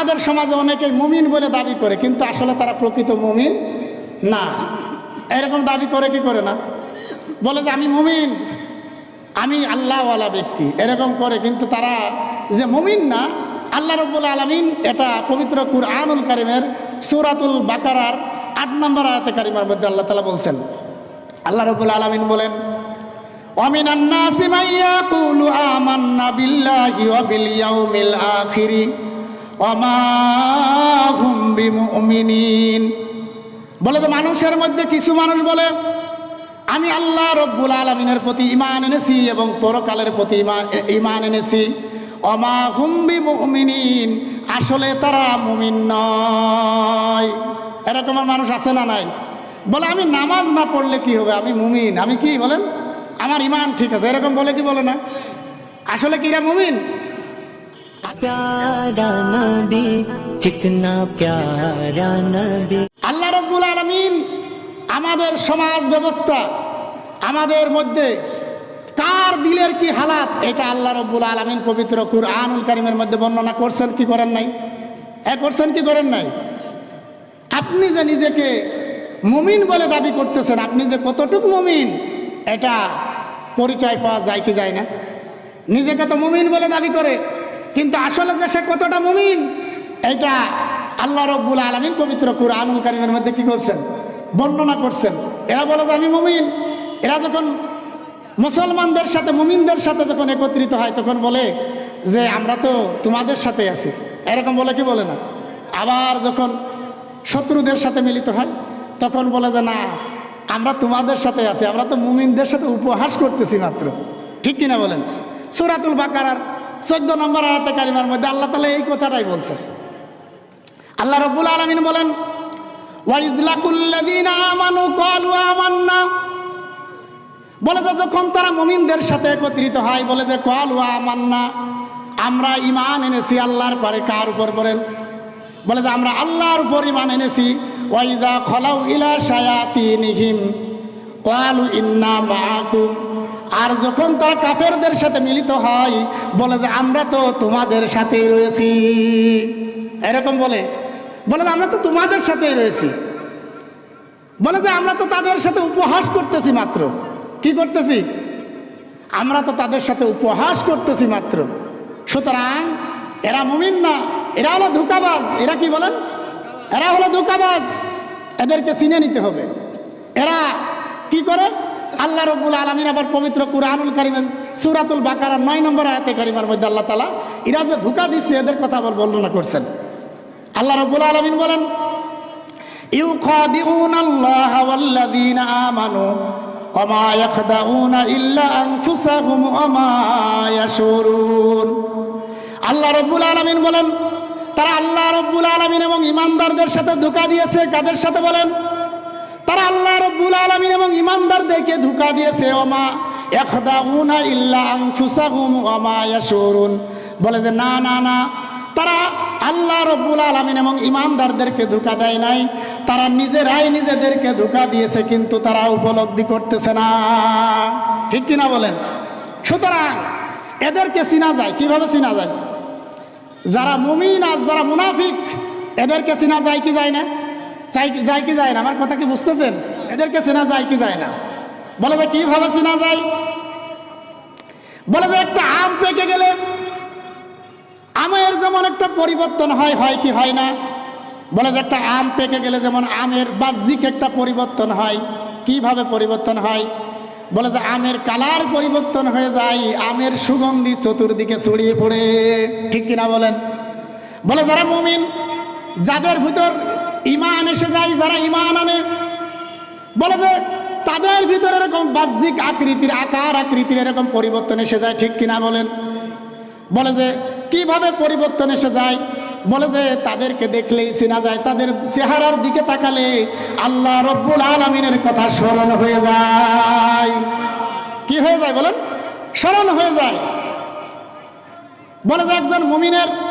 আমাদের সমাজে অনেকে মুমিন বলে দাবি করে কিন্তু আসলে তারা প্রকৃত মুমিন না এরকম দাবি করে কি করে না বলে যে আমি মুমিন আমি আল্লাহওয়ালা ব্যক্তি এরকম করে কিন্তু তারা যে মুমিন না আল্লাহ রব্বুল আলমিন এটা পবিত্র কুরআনুল কারিমের সুরাতুল বাকারার আট নম্বর আয়াতে কারিমার মধ্যে আল্লাহ তালা বলছেন আল্লাহ রব্বুল আলমিন বলেন ومن الناس من يقول آمنا بالله وباليوم الآخر বলে তো, মানুষের মধ্যে কিছু মানুষ বলে, আমি আল্লাহ রব্বুল আলমিনের প্রতি ইমান এনেছি এবং পরকালের প্রতি ইমান এনেছি। অমা হুম্বি মুমিনিন আসলে তারা মুমিন নয়। এরকম মানুষ আছে না নাই? বলে, আমি নামাজ না পড়লে কি হবে? আমি মুমিন। আমি কি বলেন? আমার ইমান ঠিক আছে। এরকম বলে কি বলে না? আসলে কি এরা মুমিন? প্যারা নবী কিতনা প্যারা আল্লাহ আমাদের সমাজ ব্যবস্থা, আমাদের মধ্যে কার দিলের কি হালাত, এটা আল্লাহ রব্বুল আলমিন পবিত্র কুরআনুল কারিমের মধ্যে বর্ণনা করছেন, কি করেন নাই? এ করছেন, কি করেন নাই? আপনি যে নিজেকে মুমিন বলে দাবি করতেছেন, আপনি যে কতটুকু মুমিন, এটা পরিচয় পাওয়া যায় কি যায় না? নিজেকে তো মুমিন বলে দাবি করে কিন্তু আসলে যে সে কতটা মুমিন? এটা আল্লাহ রব্বুল আলমিন পবিত্র কুরআনুল কারিমের মধ্যে কি করছেন? বর্ণনা করছেন। এরা বলে যে আমি মুমিন। এরা যখন মুসলমানদের সাথে, মুমিনদের সাথে যখন একত্রিত হয়, তখন বলে যে আমরা তো তোমাদের সাথে আছি। এরকম বলে কি বলে না? আবার যখন শত্রুদের সাথে মিলিত হয়, তখন বলে যে না, আমরা তোমাদের সাথে আছি। আমরা তো মুমিনদের সাথে উপহাস করতেছি মাত্র। ঠিক কিনা বলেন? সুরাতুল বাকারার চোদ্দ নম্বর আয়াতে কারিমার মধ্যে আল্লাহ তালা এই কথাটাই বলছেন। আল্লাহ রব্বুল আলমিন বলেন বলে যে যখন তারা মুমিনদের সাথে একত্রিত হয়, বলে যে ক্বালু আমান্না, আমরা ঈমান এনেছি আল্লাহর পরে, কার উপর বলেন? বলে যে আমরা আল্লাহর উপর ঈমান এনেছি। ওয়াইজা খলাউ ইলা শায়াতিনিহিম। ক্বালু ইন্না মাআকুম। আর যখন তারা কাফেরদের সাথে মিলিত হয়, বলে যে, আমরা তো তোমাদের সাথেই রয়েছি। এরকম বলে। বলে আমরা তো তোমাদের সাথেই রয়েছি। বলে যে, আমরা তো তাদের সাথে উপহাস করতেছি মাত্র। কি করতেছি? আমরা তো তাদের সাথে উপহাস করতেছি মাত্র। সুতরাং, এরা মুমিন না, এরা হলো ধোকাবাজ। এরা কি বলেন? এরা হলো ধোকাবাজ। এদেরকে চিনে নিতে হবে। এরা কি করে? আল্লাহ রব্বুল আলমিন আবার পবিত্র কুরআনুল কারিমে সুরাতুল বাকারা নয় নম্বর আয়াতে কারিমার মধ্যে আল্লাহ তালা এরা যে ধোকা দিচ্ছে এদের কথা আবার বর্ণনা করছেন। আল্লাহ রব্বুল আলমিন বলেন ইউখাদিউন আল্লাহ ওয়াল্লাযীনা আমানু ওমা ইয়াখদাউনা ইল্লা আনফুসাহুম ওমা ইয়াশুরুন। আল্লাহ রব্বুল আলমিন বলেন, তারা আল্লাহ রব্বুল আলমিন এবং ইমানদারদের সাথে ধোকা দিয়েছে, কাদের সাথে বলেন? তারা আল্লাহ রব্বুল আলমিন এবং ইমানদারদেরকে ধোকা দিয়েছে, ওমা ইয়াখদাউনা ইল্লা আনফুসাহুম ওমা ইয়াশুরুন। বলে যে, না না না। তারা আল্লাহ রব্বুল আলমিন এবং ইমানদারদেরকে ধোকা দেয় নাই। তারা নিজেরাই নিজেদেরকে ধোকা দিয়েছে, কিন্তু তারা উপলব্ধি করতেছে না। ঠিক কিনা বলেন? সুতরাং এদেরকে চিনা যায়। কীভাবে চিনা যায়? যারা মুমিন আর যারা মুনাফিক, এদেরকে চেনা যায় কি যায় না? চাই যায় কি যায় না? আমার কথা কি বুঝতেছেন? এদেরকে চেনা যায় কি যায় না? বলে যে কীভাবে চেনা যায়? বলে যে একটা আম পেকে গেলে আমের যেমন একটা পরিবর্তন হয় হয় কি হয় না? বলে যে একটা আম পেকে গেলে যেমন আমের বাহ্যিক একটা পরিবর্তন হয়, কীভাবে পরিবর্তন হয়? বলে যে আমের কালার পরিবর্তন হয়ে যায়, আমের সুগন্ধি চতুর্দিকে ছড়িয়ে পড়ে। ঠিক কিনা বলেন? বলে যারা মুমিন, যাদের ভিতর ইমান এসে যায়, যারা ইমান আনে। বলে যে, তাদের ভিতরে এরকম বাহ্যিক আকৃতির আকার, আকৃতির এরকম পরিবর্তন এসে যায়, ঠিক কিনা বলেন? বলে যে, কীভাবে পরিবর্তন এসে যায়? বলে যে, তাদেরকে দেখলেই চেনা যায়, তাদের চেহারার দিকে তাকালে আল্লাহ রব্বুল আলমিনের কথা স্মরণ হয়ে যায়। কি হয়ে যায় বলেন? স্মরণ হয়ে যায়। বলে যে, একজন মুমিনের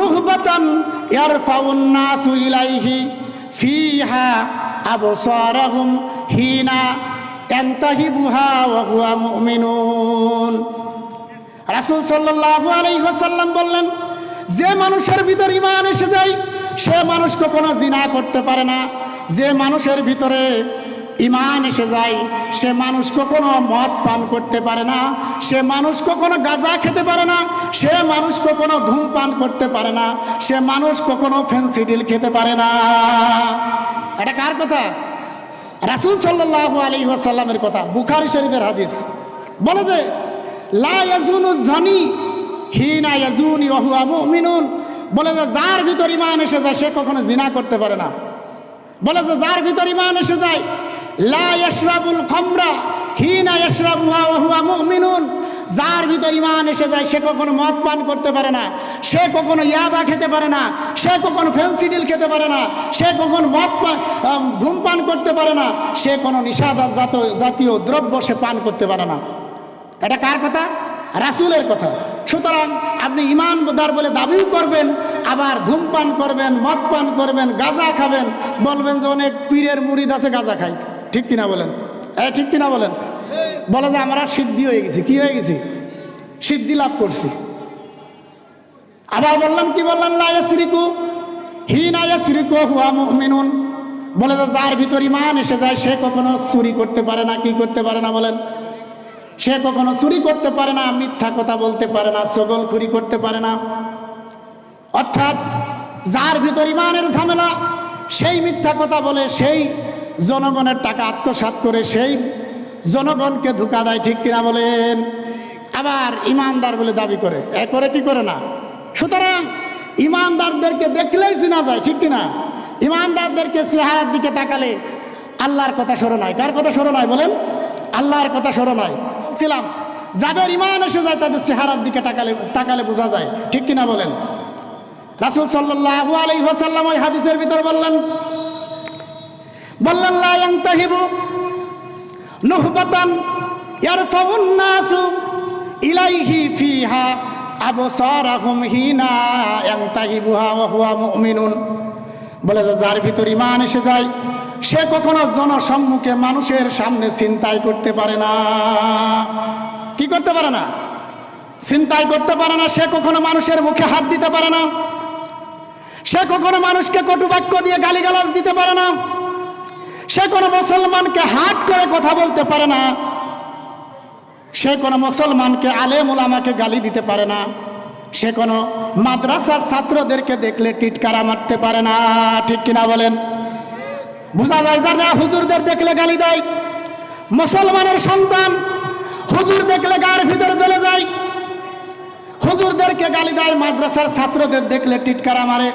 নুহবাতান ইয়ারফাউন নাসু ইলাইহি ফিহা আবসারাহুম হিনা ইয়ানতাহিবুহা ওহুয়া মুমিনুন। রাসূল সাল্লাল্লাহু আলাইহি ওয়াসাল্লাম বললেন, যে মানুষের ভিতর ইমান এসে যায়, সে মানুষ কখনো জিনা করতে পারে না। যে মানুষের ভিতরে ইমান এসে যায়। সে মানুষ কখনো মদ পান করতে পারে না, সে মানুষ কখনো গাঁজা খেতে পারে না, সে মানুষ কখনো ধূমপান করতে পারে না, সে মানুষ কখনো ফেন্সিডিল খেতে পারে না। এটা কার কথা? রাসূল সাল্লাল্লাহু আলাইহি ওয়াসাল্লামের কথা, বুখারী শরীফের হাদিস। বলে যে বলে যে, যার ভিতর ইমান এসে যায়, সে কখনো জিনা করতে পারে না। বলে যে, যার ভিতর ইমান এসে যায় লা খামরা হিনা ইয়াশরাবুহা ওয়া হুয়া যার ভিতর ইমান এসে যায়, সে কখনো মদ পান করতে পারে না, সে কখনো ইয়াবা খেতে পারে না, সে কখনো ফেন্সিডিল খেতে পারে না, সে কখনো মদ পান ধূমপান করতে পারে না, সে কোনো নিষাদার জাতীয় দ্রব্য সে পান করতে পারে না। এটা কার কথা? রাসুলের কথা। সুতরাং আপনি ইমানদার বলে দাবিও করবেন, আবার ধূমপান করবেন, মদ পান করবেন, গাঁজা খাবেন, বলবেন যে অনেক পীরের মুরিদ আছে, গাঁজা খাই ঠিক কিনা বলেন? হ্যাঁ ঠিক কিনা বলেন? বলে যে আমরা সিদ্ধি হয়ে গেছি। কি হয়ে গেছি? সিদ্ধি লাভ করছি। আবার বললাম, কি বললাম লায়াসরিকু হি নায়াসরিকু হুয়া মুমিনুন। বলে যে যার ভিতর ইমান এসে যায়, সে কখনো চুরি করতে পারে না। কি করতে পারে না বলেন? সে কখনো চুরি করতে পারে না, মিথ্যা কথা বলতে পারে না চগলখুরি করতে পারে না। অর্থাৎ যার ভিতর ইমানের ঝামেলা, সেই মিথ্যা কথা বলে, সেই জনগণের টাকা আত্মসাৎ করে সেই জনগণকে ধোকা দেয়, ঠিক কিনা বলেন? আবার ইমানদার বলে দাবি করে। এ করে কি করে না? সুতরাং ইমানদারদেরকে দেখলেই চিনা যায়, ঠিক কিনা? ইমানদারদেরকে চেহারার দিকে তাকালে আল্লাহর কথা স্মরণ হয় কার কথা স্মরণ হয় বলেন? আল্লাহর কথা স্মরণ হয় ছিলাম। যাদের ইমান এসে যায়, তাদের চেহারার দিকে তাকালে তাকালে বোঝা যায়, ঠিক কিনা বলেন? রাসুল সাল্লাল্লাহু আলাইহি ওয়াসাল্লাম ওই হাদিসের ভিতর বললেন বললেন বলে যার ভিতর ইমান এসে যায়, সে কখনো জনসম্মুখে মানুষের সামনে চিন্তাই করতে পারে না। কি করতে পারে না? চিন্তাই করতে পারে না, সে কখনো মানুষের মুখে হাত দিতে পারে না। সে কখনো মানুষকে কটু বাক্য দিয়ে গালিগালাজ দিতে পারে না। সে কোনো মুসলমানকে হাট করে কথা বলতে পারে না। সে কোনো মুসলমানকে আলেম ওলামাকে গালি দিতে পারে না। সে কোনো মাদ্রাসার ছাত্রদেরকে দেখলে টিটকারা মারতে পারে না। ঠিক কিনা বলেন? বোঝা যায় যারা হুজুরদের দেখলে গালি দেয়। মুসলমানের সন্তান হুজুর দেখলে গায়ের ভিতরে চলে যায়। হুজুরদেরকে গালি দেয়, মাদ্রাসার ছাত্রদের দেখলে টিটকারা মারে।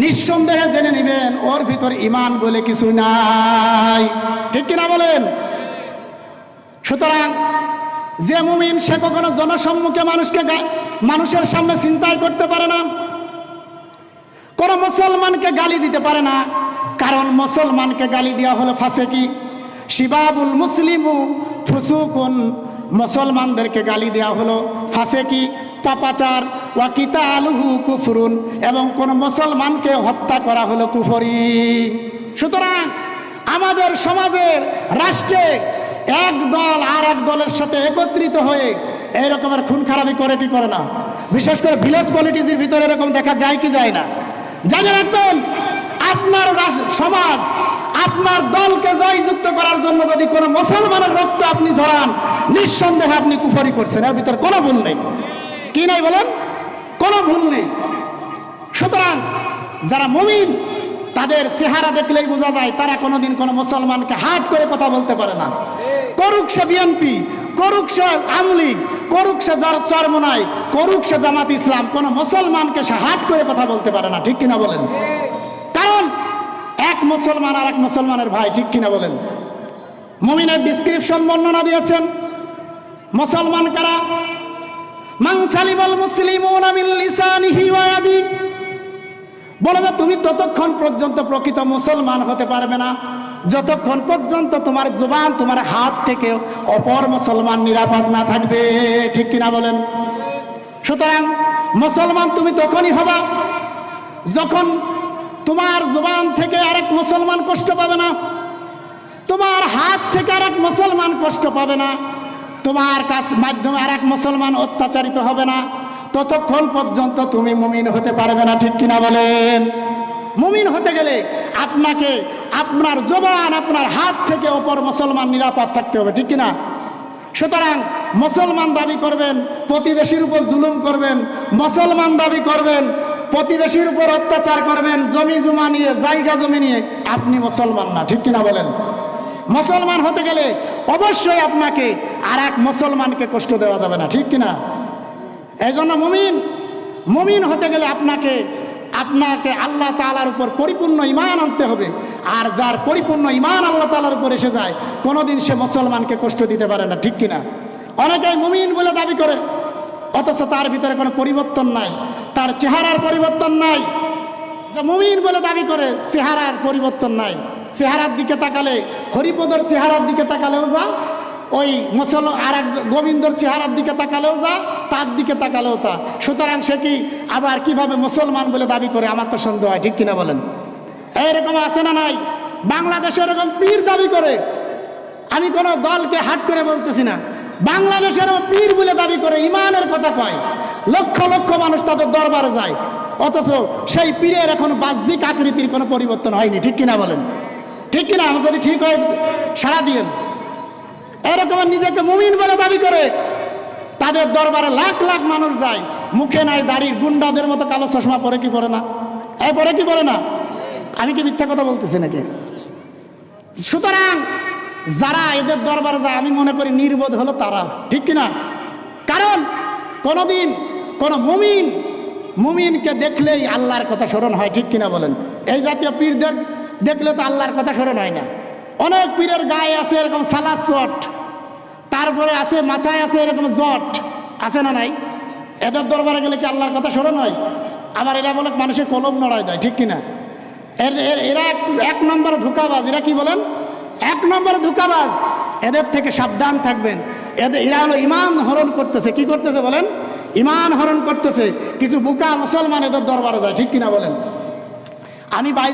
নিঃসন্দেহে জেনে নেবেন, ওর ভিতর ইমান বলে কিছু নাই। ঠিক কিনা বলেন? সুতরাং যে মুমিন, সে কখনো জনসম্মুখে মানুষকে মানুষের সামনে চিন্তাই করতে পারে না। কোন মুসলমানকে গালি দিতে পারে না। কারণ মুসলমানকে গালি দেওয়া হলো ফাঁসে কি? শিবাবুল মুসলিমু ফুসুকুন। মুসলমানদেরকে গালি দেওয়া হলো ফাঁসে কি? পাপাচার ওয়াকিতা আলুহু কুফরুন, এবং কোন মুসলমানকে হত্যা করা হলো কুফরি। সুতরাং আমাদের সমাজের রাষ্ট্রে এক দল আর এক দলের সাথে একত্রিত হয়ে এই রকমের খুন খারাপি করে কি করে না? বিশেষ করে ভিলেজ পলিটিক্সের ভিতরে এরকম দেখা যায় কি যায় না? জানে রাখবেন, আপনার সমাজ, আপনার দলকে জয়যুক্ত করার জন্য যদি কোনো মুসলমানের রক্ত আপনি ঝরান, নিঃসন্দেহে আপনি কুফরি করছেন। এর ভিতরে কোনো ভুল নেই। কি নাই বলেন? কোনো ভুল নেই। সুতরাং যারা মুমিন, তাদের চেহারা দেখলেই বোঝা যায়, তারা কোনোদিন কোনো মুসলমানকে হাট করে কথা বলতে পারে না। করুক সে বিএনপি করুক সে আমলিগ করুক সে যার চরমনায় করুক সে জামাত ইসলাম, কোনো মুসলমানকে সে হাট করে কথা বলতে পারে না, ঠিক কিনা বলেন? কারণ এক মুসলমান আর এক মুসলমানের ভাই, ঠিক কিনা বলেন? মমিনের ডিসক্রিপশন বর্ণনা দিয়েছেন। মুসলমান কারা? সালিমাল মুসলিমুনা মিন লিসানিহি ওয়া ইয়াদি। বলে যে তুমি ততক্ষণ পর্যন্ত প্রকৃত মুসলমান হতে পারবে না। যতক্ষণ পর্যন্ত তোমার জুবান, তোমার হাত থেকে অপর মুসলমান নিরাপদ না থাকবে। ঠিক কিনা বলেন? সুতরাং মুসলমান তুমি তখনই হবা যখন তোমার জুবান থেকে আরেক মুসলমান কষ্ট পাবে না। তোমার হাত থেকে আরেক মুসলমান কষ্ট পাবে না। তোমার কাছ মাধ্যমে আর এক মুসলমান অত্যাচারিত হবে না। ততক্ষণ পর্যন্ত তুমি মুমিন হতে পারবে না, ঠিক কিনা বলেন? মুমিন হতে গেলে আপনাকে, আপনার জবান, আপনার হাত থেকে অপর মুসলমান নিরাপদ থাকতে হবে, ঠিক কিনা? সুতরাং মুসলমান দাবি করবেন, প্রতিবেশীর উপর জুলুম করবেন, মুসলমান দাবি করবেন, প্রতিবেশীর উপর অত্যাচার করবেন, জমি জমা নিয়ে, জায়গা জমি নিয়ে, আপনি মুসলমান না, ঠিক কিনা বলেন? মুসলমান হতে গেলে অবশ্যই আপনাকে আর এক মুসলমানকে কষ্ট দেওয়া যাবে না, ঠিক কিনা? এই জন্য মুমিন মুমিন হতে গেলে আপনাকে আপনাকে আল্লাহ তালার উপর পরিপূর্ণ ইমান আনতে হবে। আর যার পরিপূর্ণ ইমান আল্লাহ তালার উপর এসে যায়, কোনোদিন সে মুসলমানকে কষ্ট দিতে পারে না, ঠিক কিনা? অনেকেই মুমিন বলে দাবি করে, অথচ তার ভিতরে কোনো পরিবর্তন নাই, তার চেহারার পরিবর্তন নাই। যে মুমিন বলে দাবি করে, চেহারার পরিবর্তন নাই। চেহারার দিকে তাকালে, হরিপদর চেহারার দিকে তাকালেও যা, ওই মুসল আর এক গোবিন্দর চেহারার দিকে তাকালেও যা, তার দিকে তাকালেও তা। সুতরাং সে কি আবার কীভাবে মুসলমান বলে দাবি করে, আমার তো সন্দেহ হয়, ঠিক কিনা বলেন? এইরকম আছে না নাই? বাংলাদেশে এরকম পীর দাবি করে। আমি কোনো দলকে হাট করে বলতেছি না। বাংলাদেশের পীর বলে দাবি করে, ইমানের কথা কয়। লক্ষ লক্ষ মানুষ তাদের দরবারে যায়। অথচ সেই পীরের এখন বাহ্যিক আকৃতির কোনো পরিবর্তন হয়নি, ঠিক কিনা বলেন? ঠিক কিনা? যদি ঠিক হয় সারা দিন এরকম নিজেকে মুমিন বলে দাবি করে, তাদের দরবারে লাখ লাখ মানুষ যায়। মুখে নাই, দাড়ির গুন্ডাদের মতো কালো চশমা পরে কি পরে না? এই পরে কি পরে না? আমি কি মিথ্যা কথা বলতেছি নাকি? সুতরাং যারা এদের দরবারে যায়, আমি মনে করি নির্বোধ হলো তারা। ঠিক কিনা? কারণ কোনোদিন কোনো মুমিন, মুমিনকে দেখলেই আল্লাহর কথা স্মরণ হয়, ঠিক কিনা বলেন? এই জাতীয় পীরদের দেখলে তো আল্লাহর কথা স্মরণ হয় না। অনেক পীরের গায়ে আছে এরকম সালাদ চট তারপরে আছে, মাথায় আছে এরকম জট, আছে না নাই? এদের দরবারে গেলে কি আল্লাহর কথা স্মরণ হয়? আবার এরা বলে মানুষের কলম নড়ায় দেয়, ঠিক কিনা? এর, এর- এক নম্বরে ধোকাবাজ, এরা কি বলেন? এক নম্বরে ধোকাবাজ, এদের থেকে সাবধান থাকবেন। এদের, এরা হলো ইমান হরণ করতেছে, কি করতেছে বলেন? ইমান হরণ করতেছে, কিছু বুকা মুসলমান এদের দরবারে যায়, ঠিক কিনা বলেন? আমি বাই